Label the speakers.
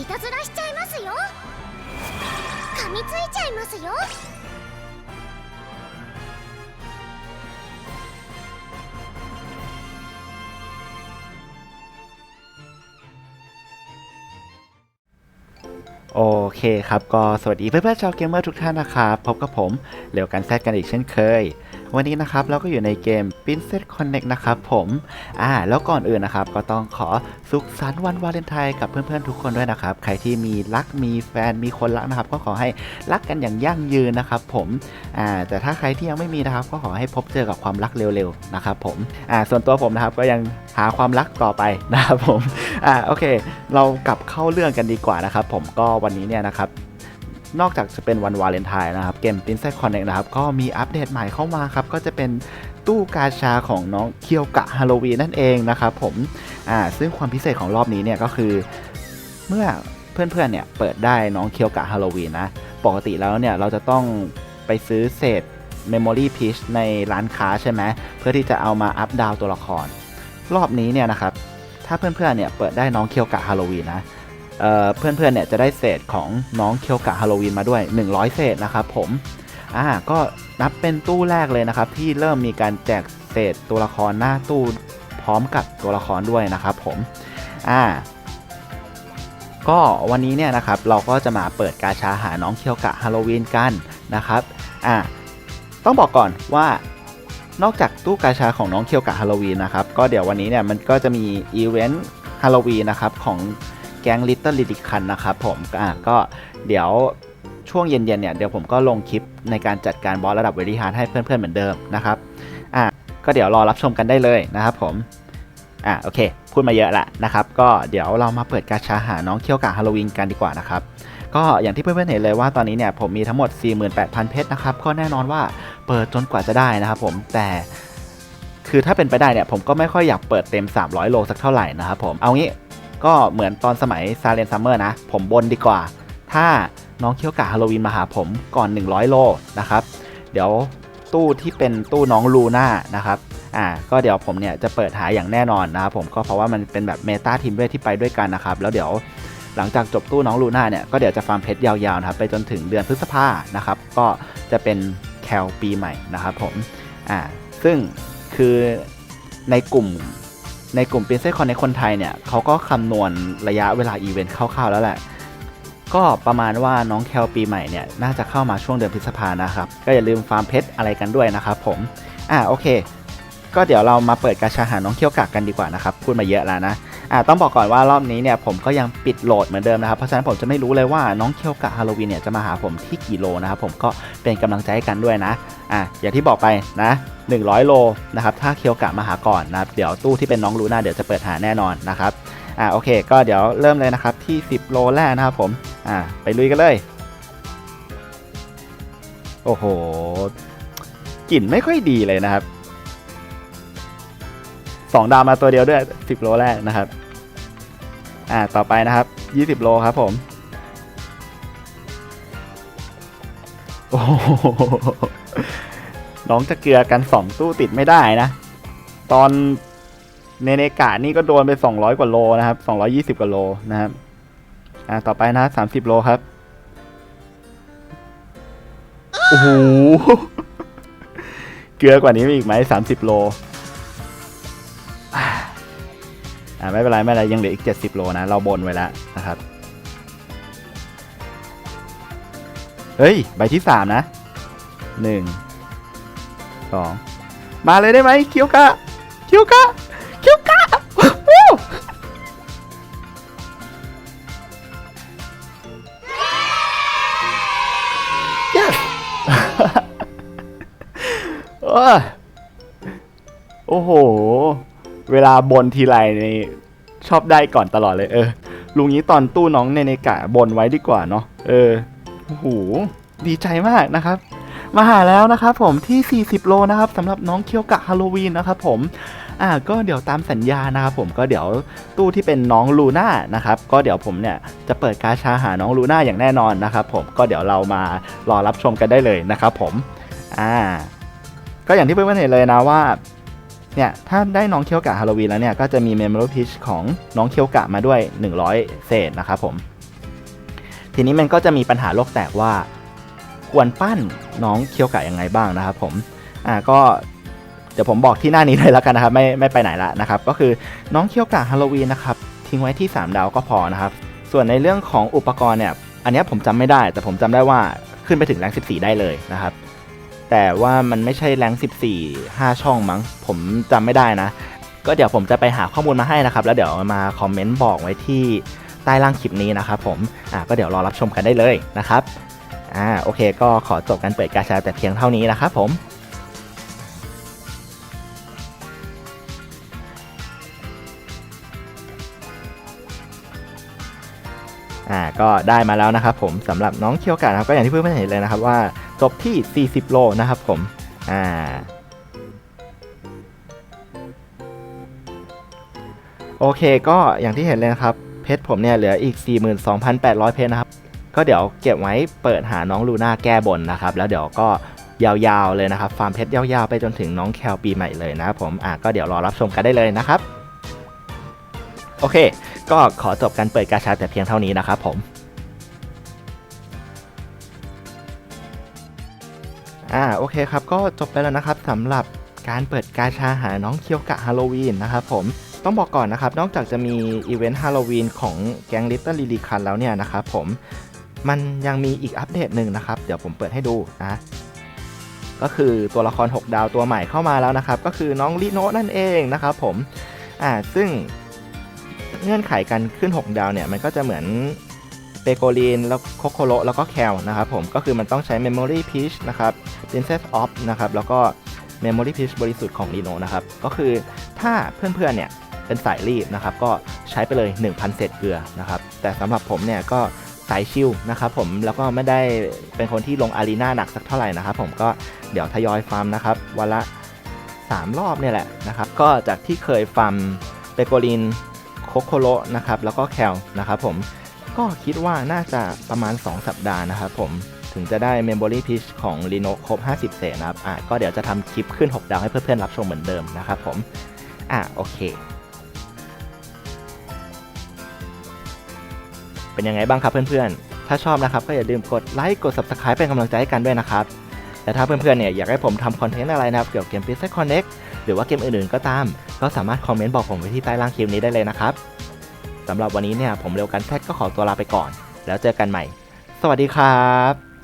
Speaker 1: いたずらしちゃいますよ噛みついちゃいますよ
Speaker 2: โอเคครับ ก็สวัสดีเพื่อนๆชาวเกมเมอร์ทุกท่านนะครับ พบกับผมเหลียวกันแซดกันอีกเช่นเคย วันนี้นะครับเราก็อยู่ในเกม Princess Connect นะครับผมอ่าแล้วก่อนอื่นนะครับก็ต้องขอสุขสันต์วันวาเลนไทน์กับเพื่อนๆทุกคนด้วยนะครับ ใครที่มีรักมีแฟนมีคนรักนะครับ ก็ขอให้รักกันอย่างยั่งยืนนะครับผมอ่าแต่ถ้าใครที่ยังไม่มีนะครับ ก็ขอให้พบเจอกับความรักเร็วๆนะครับผมอ่าส่วนตัวผมนะครับก็ยังหาความรักต่อไปนะครับผมอ่าโอเค เรากลับเข้าเรื่องกันดีกว่านะครับ ผมก็วันนี้เนี่ยนะครับ นอกจากจะเป็นวันวาเลนไทน์นะครับ เกม Princess Connect นะครับ ก็มีอัปเดตใหม่เข้ามาครับ ก็จะเป็นตู้กาชาของน้องเคียวกะฮาโลวีนนั่นเองนะครับผม อ่า ซึ่งความพิเศษของรอบนี้เนี่ยก็คือ เมื่อเพื่อนๆ เนี่ยเปิดได้น้องเคียวกะฮาโลวีนนะ ปกติแล้วเนี่ยเราจะต้องไปซื้อเศษ Memory Piece ในร้านค้าใช่ไหม เพื่อที่จะเอามาอัพดาวตัวละคร รอบนี้เนี่ยนะครับ ถ้าเพื่อนๆ เนี่ยเปิดได้น้องเคียวกะฮาโลวีนนะ เเพื่อนๆเนี่ยจะได้เศษของน้องเคียวกะฮาโลวีนมาด้วย 100 เศษนะครับผมอ่าก็นับเป็นตู้แรกเลยนะครับ ที่เริ่มมีการแจกเศษตัวละครหน้าตู้พร้อมกับตัวละครด้วยนะครับผมอ่าก็วันนี้เนี่ยนะครับเราก็จะมาเปิดกาชาหาน้องเคียวกะฮาโลวีนกันนะครับอ่าต้องบอกก่อนว่านอกจากตู้กาชาของน้องเคียวกะฮาโลวีนนะครับก็เดี๋ยววันนี้เนี่ยมันก็จะมีอีเวนต์ฮาโลวีนนะครับของ แก๊งลิตเติ้ลลิดิคันนะครับผมอะก็เดี๋ยวช่วงเย็นๆเนี่ยเดี๋ยวผมก็ลงคลิปในการจัดการบอสระดับเวทีฮาร์ดให้เพื่อนๆเหมือนเดิมนะครับอะก็เดี๋ยวรอรับชมกันได้เลยนะครับผมอะโอเค พูดมาเยอะละนะครับ ก็เดี๋ยวเรามาเปิดกาชาหาน้องเคียวกะฮาโลวีนกันดีกว่านะครับก็อย่างที่เพื่อนๆเห็นเลยว่าตอนนี้เนี่ยผมมีทั้งหมด 48,000 เพชรนะครับก็แน่นอนว่าเปิดจนกว่าจะได้นะครับผมแต่คือถ้าเป็นไปได้เนี่ยผมก็ไม่ค่อยอยากเปิดเต็ม 300 โลสักเท่าไหร่นะครับผมเอางี้ ก็เหมือนตอนสมัยซาเลนซัมเมอร์นะ ผมบนดีกว่า ถ้าน้องเคียวกะฮาโลวีนมาหาผมก่อน 100 โลนะครับ เดี๋ยวตู้ที่เป็นตู้น้องลูน่านะครับ อ่า ก็เดี๋ยวผมเนี่ยจะเปิดหาอย่างแน่นอนนะครับผมก็เพราะว่ามันเป็นแบบเมตาทีมเวทที่ไปด้วยกันนะครับ แล้วเดี๋ยวหลังจากจบตู้น้องลูน่าเนี่ยก็เดี๋ยวจะฟาร์มเพชรยาวๆนะครับไปจนถึงเดือนพฤษภานะครับ ก็จะเป็นแคลปีใหม่นะครับผม อ่า ซึ่งคือในกลุ่ม ในกลุ่มป็นเซคอนในคนไทยเนี่ยเขาก็คำนวณระยะเวลาอีเวนต์คร่าวๆแล้วแหละ ก็ประมาณว่าน้องแคลปีใหม่เนี่ยน่าจะเข้ามาช่วงเดือนพฤษภานะครับ ก็อย่าลืมฟาร์มเพชรอะไรกันด้วยนะครับผม อ่าโอเค ก็เดี๋ยวเรามาเปิดกาชาหาน้องเคียวกากกันดีกว่านะครับพูดมาเยอะแล้วนะอ่าต้องบอกก่อนว่ารอบนี้เนี่ยผมก็ยังปิดโหลดเหมือนเดิมนะครับเพราะฉะนั้นผมจะไม่รู้เลยว่าน้องเคียวกะฮาโลวีนเนี่ยจะมาหาผมที่กี่โลนะครับผมก็เป็นกำลังใจให้กันด้วยนะอ่าอย่างที่บอกไปนะ100 โลนะครับถ้าเคียวกะมาหาก่อนนะครับเดี๋ยวตู้ที่เป็นน้องลูน่าเดี๋ยวจะเปิดหาแน่นอนนะครับอ่าโอเค ก็เดี๋ยวเริ่มเลยนะครับที่ 10 โลแรกนะครับผมอ่าไปลุยกันเลย โอ้โหกลิ่นไม่ค่อยดีเลยนะครับ สองดาวมาตัวเดียวด้วย 10 โลแรกนะครับ อ่า ต่อไปนะครับ 20 โลครับผม โอ้โหน้องจะเกลือกัน 2 ตู้ติดไม่ได้นะ ตอนเนเนกะนี่ก็โดนไป 200 กว่าโลนะครับ 220 กว่าโลนะครับ อ่า ต่อไปนะ 30 โลครับ โอ้โห เกลือกว่านี้มีอีกไหม30 โล อ่าไม่เป็นไรไม่เป็นไรยังเหลืออีก 70 โลนะ เราบนไว้แล้วนะครับ เฮ้ย ใบที่ 3 นะ 1 2 มาเลยได้ไหมเคียวกะเคียวกะ เวลาบนทีไรนี่ชอบได้ก่อนตลอดเลย เออ ลุงนี้ตอนตู้น้องเนเนกะบนไว้ดีกว่าเนาะเออโอ้โหดีใจมากนะครับ มาหาแล้วนะครับผมที่ 40 โลนะครับสำหรับน้องเคียวกะฮาโลวีนนะครับผมอ่าก็เดี๋ยวตามสัญญานะครับผมก็เดี๋ยวตู้ที่เป็นน้องลูน่านะครับก็เดี๋ยวผมเนี่ยจะเปิดกาชาหาน้องลูน่าอย่างแน่นอนนะครับผมก็เดี๋ยวเรามารอรับชมกันได้เลยนะครับผมอ่าก็อย่างที่เพื่อนๆเห็นเลยนะว่า เนี่ยถ้าได้น้องเคียวกะฮาโลวีนแล้วเนี่ยก็จะมีเมมโมรี่พิชของน้องเคียวกะมาด้วย 100 เศษนะครับผม ทีนี้มันก็จะมีปัญหาโลกแตกว่า ควรปั้นน้องเคียวกะยังไงบ้างนะครับผมอ่าก็เดี๋ยวผมบอกที่หน้านี้เลยแล้วกันนะครับไม่ไม่ไปไหนละนะครับก็คือน้องเคียวกะฮาโลวีนนะครับทิ้งไว้ที่ 3 ดาวก็พอนะครับ ส่วนในเรื่องของอุปกรณ์เนี่ยอันนี้ผมจำไม่ได้ แต่ผมจำได้ว่าขึ้นไปถึงแรง14 ได้เลยนะครับ แต่ว่ามันไม่ใช่แรง14 5 ช่องมั้ง ผมจำไม่ได้นะ ก็เดี๋ยวผมจะไปหาข้อมูลมาให้นะครับ แล้วเดี๋ยวมาคอมเมนต์บอกไว้ที่ใต้ล่างคลิปนี้นะครับผม อ่าก็เดี๋ยวรอรับชมกันได้เลยนะครับ อ่าโอเค ก็ขอจบการเปิดกาชาแต่เพียงเท่านี้นะครับผมอ่าก็ได้มาแล้วนะครับผมสำหรับน้องเคียวกะนะครับก็อย่างที่เพื่อนๆเห็นเลยนะครับว่า จบที่ 40 โลนะครับผม อ่า โอเคก็อย่างที่เห็นเลยนะครับ เพชรผมเนี่ยเหลืออีก 42,800 เพชรนะครับ ก็เดี๋ยวเก็บไว้เปิดหาน้องลูน่าแก้บนนะครับ แล้วเดี๋ยวก็ยาวๆเลยนะครับ ฟาร์มเพชรยาวๆ ไปจนถึงน้องแคลปีใหม่เลยนะครับผม อะก็เดี๋ยวรอรับชมกันได้เลยนะครับ โอเค ก็ขอจบการเปิดกาชาแต่เพียงเท่านี้นะครับผม อ่าโอเคครับก็จบไปแล้วนะครับสำหรับการเปิดกาชาหาน้องเคียวกะฮาโลวีนนะครับผมต้องบอกก่อนนะครับ นอกจากจะมีอีเวนต์ฮาโลวีนของแก๊งลิตเติ้ลลิลีคันแล้วเนี่ยนะครับผมมันยังมีอีกอัปเดตหนึ่งนะครับ เดี๋ยวผมเปิดให้ดูนะก็คือตัวละคร 6 ดาวตัวใหม่เข้ามาแล้วนะครับ ก็คือน้องลิโนนั่นเองนะครับผมอ่าซึ่งเงื่อนไขการขึ้น 6 ดาวเนี่ยมันก็จะเหมือน เปโกลีนแล้วโคโคโรแล้วก็แคลนะครับผมก็คือมันต้องใช้ Memory Peach นะครับ Princess of นะครับแล้วก็ Memory Peach บริสุทธิ์ของ Reno นะครับก็คือถ้าเพื่อนๆเนี่ยเป็นสายรีบนะครับก็ใช้ไปเลย 1,000 เศษเกลือนะครับแต่สำหรับผมเนี่ยก็สายชิลนะครับผมแล้วก็ไม่ได้เป็นคนที่ลงอารีนาหนักสักเท่าไหร่นะครับผมก็เดี๋ยวทยอยฟาร์มนะครับวันละ 3 รอบเนี่ยแหละนะครับก็จากที่เคยฟาร์มเปโกลีนโคโคโรนะครับแล้วก็แคลนะครับผม ก็คิดว่าน่าจะประมาณ 2 สัปดาห์นะครับผมถึงจะได้ Memory p i e c h ของ Reno ครบ 50 เศษนะครับอะก็เดี๋ยวจะทำคลิปขึ้น 6 ดาวให้เพื่อนๆรับชมเหมือนเดิมนะครับผม อะโอเค เป็นยังไงบ้างครับเพื่อนๆ ถ้าชอบนะครับก็อย่าลืมกดไลค์กด Subscribe เป็นกำลังใจให้กันด้วยนะครับและถ้าเพื่อนๆเนี่ยอยากให้ผมทำคอนเทนต์อะไรนะครับเกี่ยวกับเกม p i x e l Connect หรือว่าเกมอื่นๆก็ตาม ก็สามารถคอมเมนต์บอกผมไว้ที่ใต้ล่างคลิปนี้ได้เลยนะครับ สำหรับวันนี้เนี่ยผมเร็วกันแซดก็ขอตัวลาไปก่อน แล้วเจอกันใหม่ สวัสดีครับ